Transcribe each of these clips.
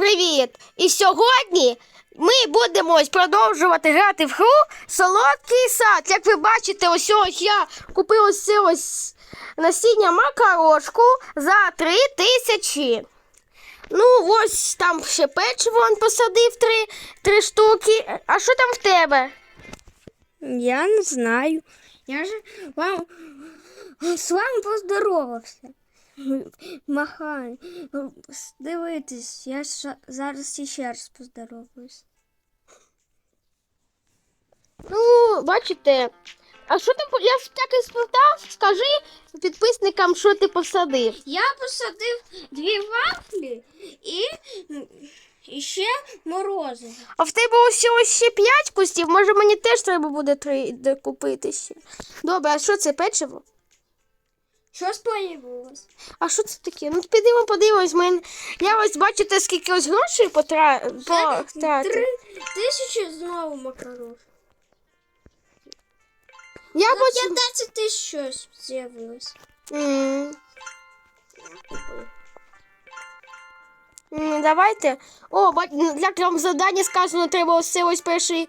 Привіт! І сьогодні ми будемо продовжувати грати в гру Солодкий сад. Як ви бачите, ось ось я купив ось це ось насіння макарошку за 3 тисячі. Ну, ось там ще печиво він посадив три, три штуки. А що там в тебе? Я не знаю. Я же вам з вами поздоровався. Махай. Дивитись, я ж зараз ще раз поздороваюсь. Ну, бачите. А що ти я ж так і спитав, скажи підписникам, що ти посадив. Я посадив дві вафлі і, і ще морозиво. А в тебе ось ще п'ять кустів, може мені теж треба буде три купити ще. Добре, а що це печиво? Що сподівалось? А що це таке? Ну підемо подивимось. Мен... Я ось бачите, скільки ось грошей потра... потратив. Три тисячі знову макарон. Я За бачу... 15 тисяч щось з'явилось. М. М, Давайте. О, для вам завдання сказано, треба ось це ось перший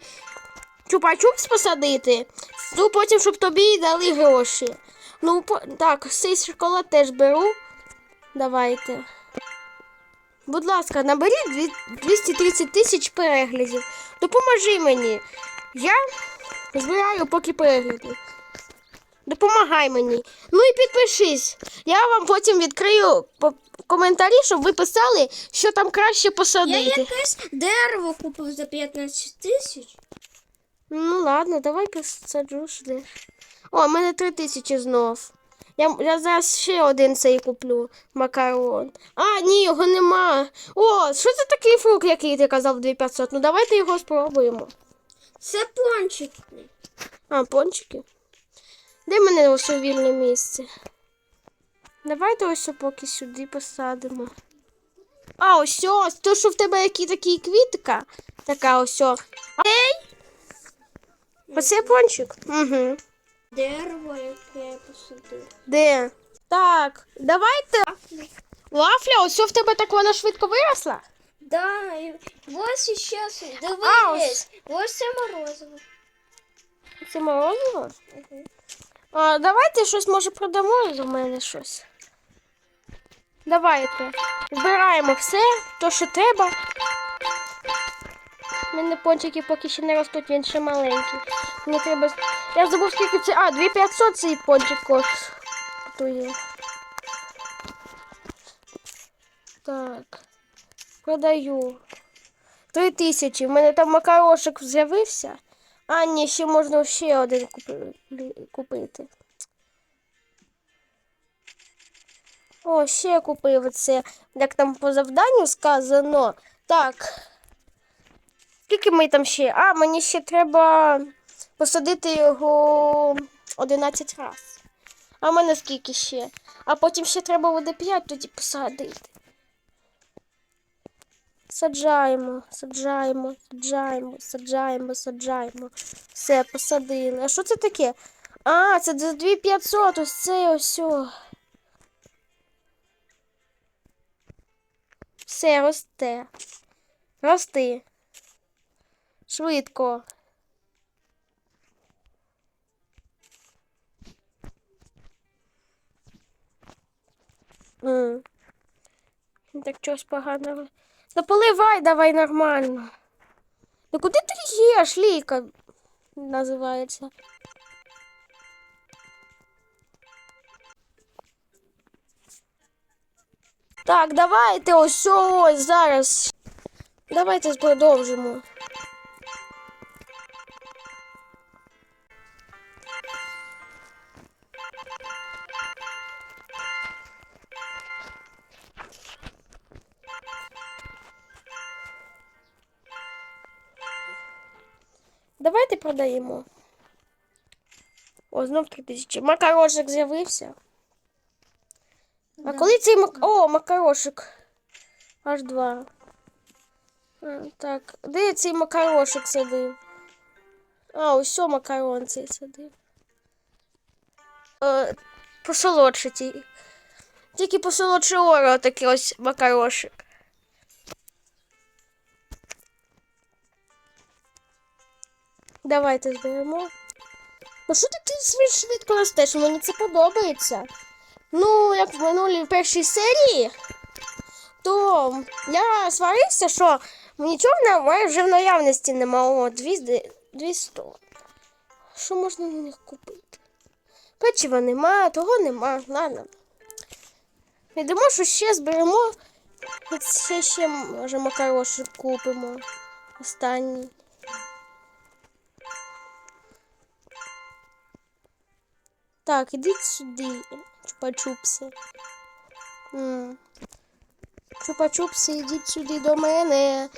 чупа-чупс посадити. Ну, потім, щоб тобі дали гроші. Ну, по... так, цей шоколад теж беру. Давайте. Будь ласка, наберіть 230 тисяч переглядів. Допоможи мені. Я збираю поки перегляди. Допомагай мені. Ну і підпишись. Я вам потім відкрию коментарі, щоб ви писали, що там краще Я посадити. якесь дерево купив за 15 тисяч. Ну ладно, давай посаджу сюди. О, в мене три тисячі знов. Я, я зараз ще один цей куплю макарон. А, ні, його нема. О, що це такий фрукт, який ти казав 2500? Ну давайте його спробуємо. Це пончик. А, пончики. Де в мене ось вільне місце? Давайте ось поки сюди посадимо. А, ось ось, то, що в тебе які такі квітка. Така ось. Ей! Оце пончик? Угу. Дерево, яке я посадив. Де? Так, давайте. Вафля, ось в тебе так вона швидко виросла? Да, і ось іще А, дивись. Ось це морозиво. Це морозиво? А, давайте щось може продамо за мене щось. Давайте. Збираємо все, то що треба. У мене пончики поки ще не ростуть, він ще маленький. Мені треба. Я забув скільки це. А, 2500 цей пончик коштує. Так. Продаю. Три тисячі. В мене там макарошик з'явився. А, ні, ще можна ще один купи- купити. О, ще купив це, як там по завданню сказано. Так. Скільки ми там ще? А, мені ще треба посадити його 11 разів. А в мене скільки ще? А потім ще треба буде 5 тоді посадити. Саджаємо, саджаємо, саджаємо, саджаємо, саджаємо. Все, посадили. А що це таке? А, це за 2500, ось це ось. Все, росте. Рости. Швидко. М. Так чогось поганого. Да поливай давай нормально. Да куди ти їш, ліка називається. Так, давайте ось ось зараз. Давайте продовжимо. Давайте продаємо. О, знов 3000. Макарошик з'явився. А коли цей мак... О, макарошик. Аж два. А, так, де я цей макарошик садив? А, ось макарон цей садив. Е, посолодше. Тільки посолодше оро такий ось макарошик. Давайте зберемо. Ну що ти швидко ростеш? Мені це подобається. Ну, як в минулій першій серії, то я сварився, що нічого мене вже в наявності нема. О, 200. 200. Що можна на них купити? Печива нема, того нема. Ладно. Йдемо, що ще зберемо. Ще ще може макароші купимо. Останній. Так, ідіть сюди, чупа-чупси. Чупа-чупси, ідіть сюди до мене.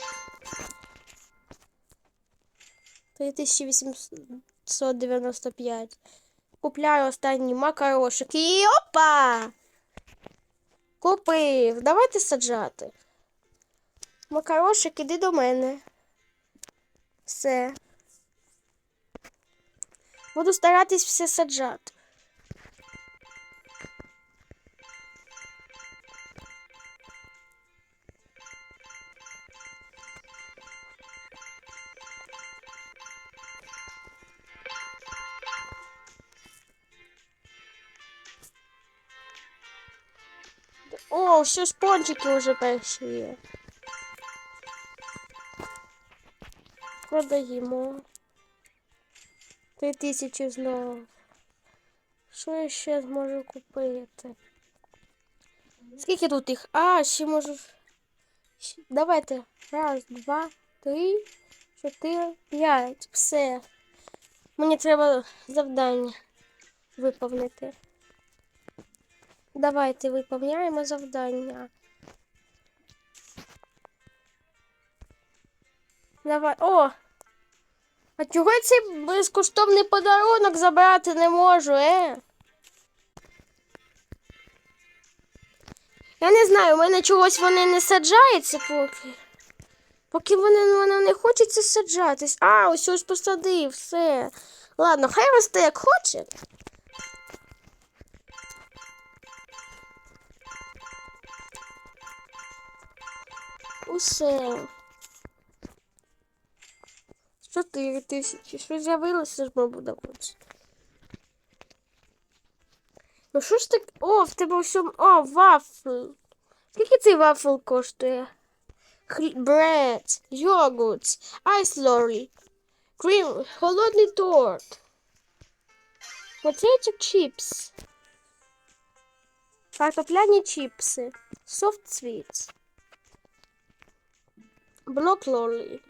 3895. Купляю останній макарошик. І опа! Купив. Давайте саджати. Макарошик, іди до мене. Все. Буду старатись все саджати. О, все спончики перші є. Продаємо. Три тисячі знову. Що я ще зможу купити? Скільки тут їх? А, ще можу. Давайте. Раз, два, три, чотири, п'ять. Все. Мені треба завдання виповнити. Давайте виповняємо завдання. Давай. О! А чого я цей безкоштовний подарунок забрати не можу, е? Я не знаю, у мене чогось вони не саджаються поки. Поки вони воно не хочеться саджатись. А, ось ось посадив, все. Ладно, хай росте як хоче. Усе. Чотири тисячі. Що з'явилося ж, мабуть, давати. Ну що ж так. О, в тебе все. О, вафл. Скільки цей вафл коштує? Бред, йогурт, айс лорі, крім, холодний торт. Potato чіпс. Картопляні чіпси. Софт світ. Блок лолі.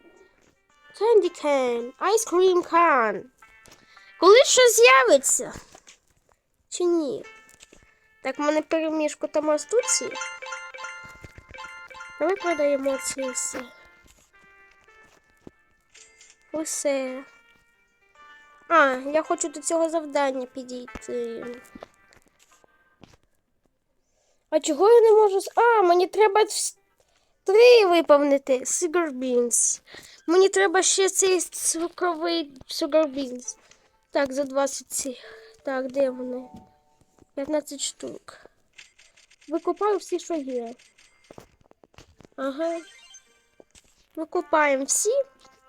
Candy can. Ice cream can. Коли щось з'явиться? Чи ні? Так, в мене перемішку там ростуть ці. Давай продаємо ці все. Усе. А, я хочу до цього завдання підійти. А чого я не можу. А, мені треба три виповнити. Sugar beans. Мені треба ще цей цукровий sugar beans. Так, за 20 цих. Так, де вони? 15 штук. Викупаю всі, що є. Ага. Викупаємо всі,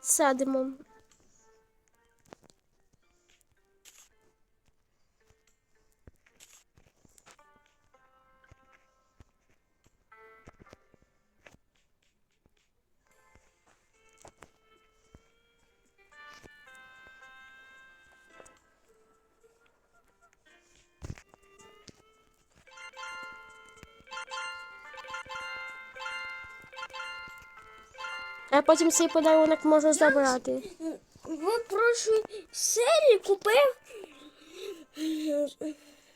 садимо. А потім цей подарунок можу забрати. В прошлій серії купив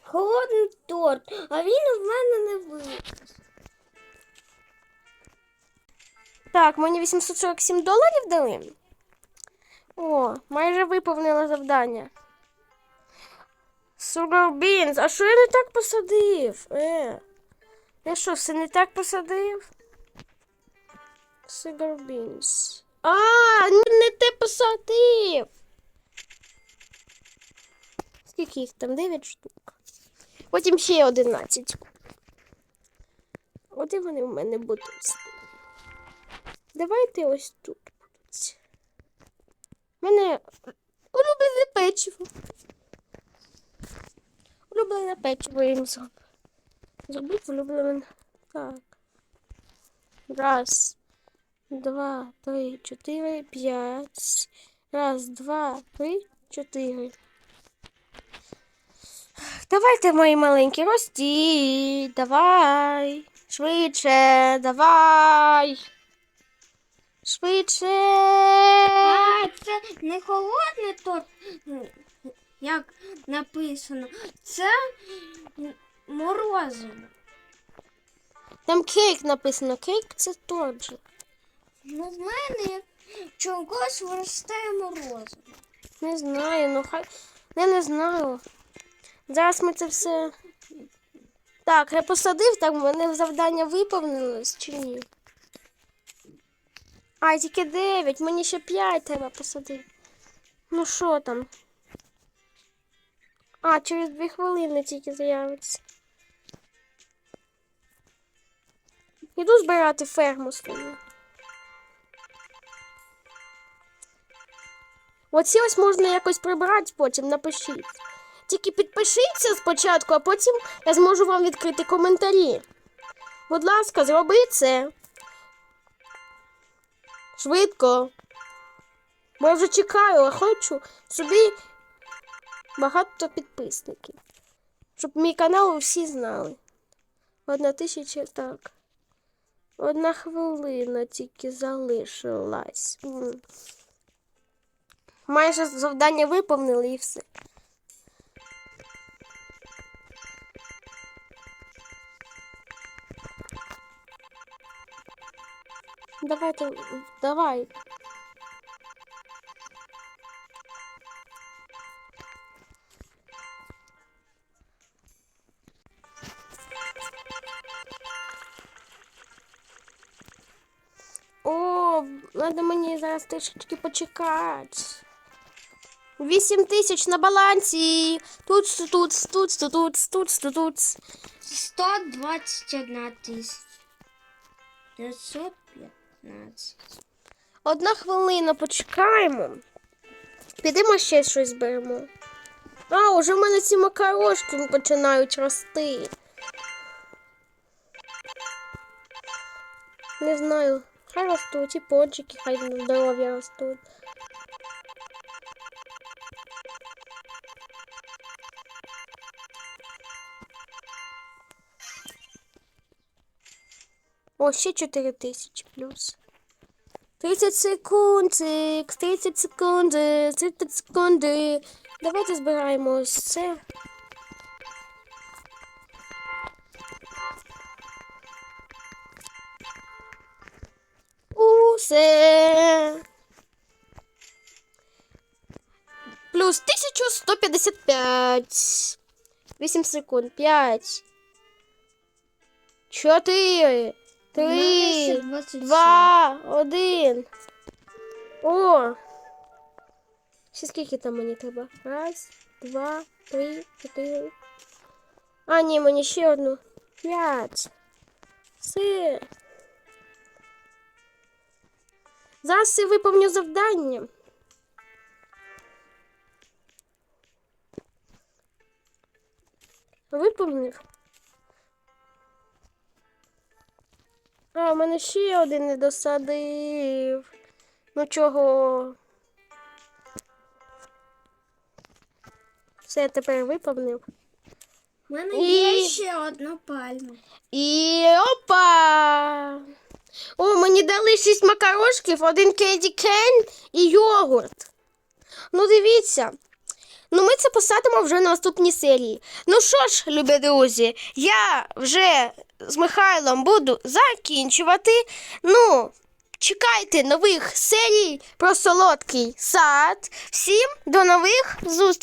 холодний торт, а він в мене не виріс. Так, мені 847 доларів дали. О, майже виповнила завдання. Sugar beans. А що я не так посадив? Е. Я що, все не так посадив? Sugar beans. А, ну не те посадив. Скільки їх там? 9 штук. Потім ще 11. От і вони в мене будуть. Давайте ось тут будуть. Мене улюблене печиво. Улюблене печиво їм зроблю. Зробити улюблене. Так. Раз, два, три, чотири, п'ять. Раз, два, три, чотири. Давайте, мої маленькі, ростіть. Давай. Швидше, давай. Швидше. А, це не холодний торт, як написано. Це морозиво. Там кейк написано. Кейк це торт же. Ну, в мене чогось виростає морозиво. Не знаю, ну хай. Я не знаю. Зараз ми це все. Так, я посадив, так в мене завдання виповнилось чи ні? А, тільки 9, мені ще 5 треба посадити. Ну що там? А, через 2 хвилини тільки з'явиться. Іду збирати ферму свою. Оці ось можна якось прибрати потім, напишіть. Тільки підпишіться спочатку, а потім я зможу вам відкрити коментарі. Будь ласка, зроби це. Швидко. Вже чекаю, а хочу собі багато підписників. Щоб мій канал всі знали. Одна тисяча так. Одна хвилина тільки залишилась. Майже завдання виповнили і все. Давайте, давай. О, треба мені зараз трішечки почекати. Вісім тисяч на балансі. Тут, тут, тут, тут, тут, тут, тут, тут. 121 тисяча. 915. Одна хвилина почекаємо. Підемо ще щось беремо. А, уже в мене ці макарошки починають рости. Не знаю. Хай ростуть і пончики, хай здоров'я ростуть. О, ще 4 тисячі плюс. 30 секундик, 30 секунди, 30 секунди. Давайте збираємо ось це. Усе. Плюс 1155. 8 секунд. 5. 4. 3. 27. Два, один. О! Ще скільки там мені треба? Раз, два, три, чотири. А, ні, мені ще одну. П'ять. Все. Зараз я виповню завдання. Виповнив. А, у мене ще один не досадив. Ну чого? Все, я тепер виповнив. У мене І- є ще одна пальма. І опа! О, мені дали шість макарошків, один кенді кен і йогурт. Ну, дивіться. Ну, ми це посадимо вже на наступній серії. Ну що ж, любі друзі, я вже з Михайлом буду закінчувати. Ну, чекайте нових серій про солодкий сад. Всім до нових зустрічей!